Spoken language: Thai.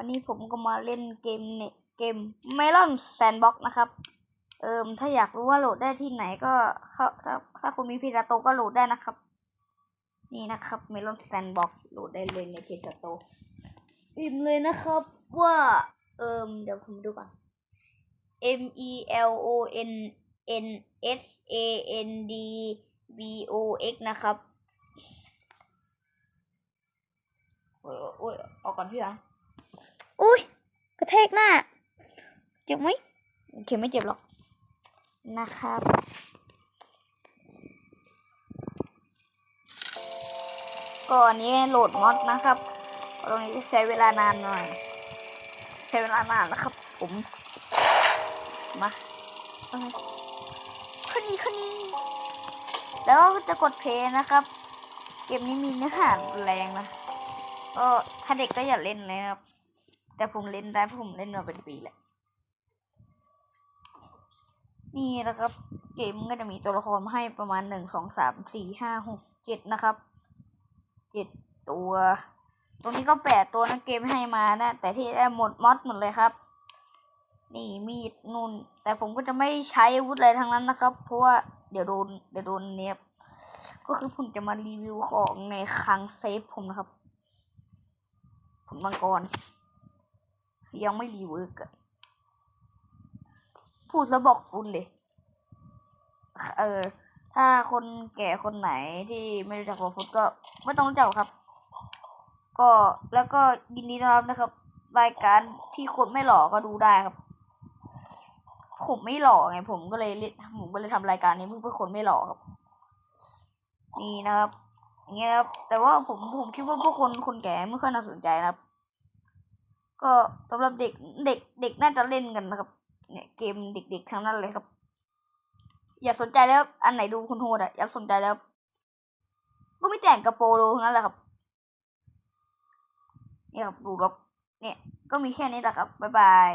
วันนี้ผมก็มาเล่นเกมเนี่ยเกม Melon Sandbox นะครับ เอิมถ้าอยากรู้ว่าโหลดได้ที่ไหนก็เข้าถ้าถ้าคุณมีพีซาโตก็โหลดได้นะครับ นี่นะครับ Melon Sandbox โหลดได้เลยในพีซาโตพิมเลยนะครับว่า เอิมเดี๋ยวผมดูก่อน M E L O N N S A N D B O X นะครับ โอ้ยโอ้ยออกก่อนพี่อังอุ้ย กระแทกหน้า เจ็บไหมโอเคไม่เจ็บหรอก นะครับก่อนนี้โหลดมอดนะครับ ตรงนี้ใช้เวลานานหน่อย ใช้เวลานานนะครับ ผม มาคนนี้คนนี้ แล้วจะกดเพลย์นะครับ เกมนี้มีเนื้อหาแรงนะก็ถ้าเด็กก็อย่าเล่นเลยครับ แต่ผมเล่นได้เพราะผมเล่นมาเป็นปีแหละ นี่นะครับ เกมก็จะมีตัวละครมาให้ประมาณหนึ่งสองสามสี่ห้าหกเจ็ดนะครับเจ็ดตัว ตรงนี้ก็แปดตัวนะเกมให้มานะ แต่ที่ได้หมดมอดหมดเลยครับ นี่มีดนูนแต่ผมก็จะไม่ใช้อาวุธอะไรทั้งนั้นนะครับ เพราะว่าเดี๋ยวโดนเดี๋ยวโดนเนียบก็คือผมจะมารีวิวของในคลังเซฟผมนะครับผลมังกร ยังไม่รีเวิร์กอะพูดแล้วบอกฟุ้นเลย เออ ถ้าคนแก่คนไหนที่ไม่รู้จักบอกฟุ้นก็ไม่ต้องรู้จักครับ ก็แล้วก็ยินดีต้อนรับนะครับ รายการที่คนไม่หล่อก็ดูได้ครับ ผมไม่หล่อไง ผมก็เลยผมก็เลยทำรายการนี้เพื่อคนไม่หล่อครับนี่นะครับอย่างเงี้ยครับ แต่ว่าผมผมคิดว่าพวกคนคนแก่ไม่ค่อยน่าสนใจนะครับ ก็สำหรับเด็กเด็กเด็กน่าจะเล่นกันนะครับ เนี่ยเกมเด็กๆทั้งนั้นเลยครับ อย่าสนใจแล้วอันไหนดูคุณโฮดอะอย่าสนใจแล้ว ก็ไม่แต่งกระโปรงนั้นแหละครับเนี่ยครับดูครับเนี่ยก็มีแค่นี้แหละครับบ๊ายบาย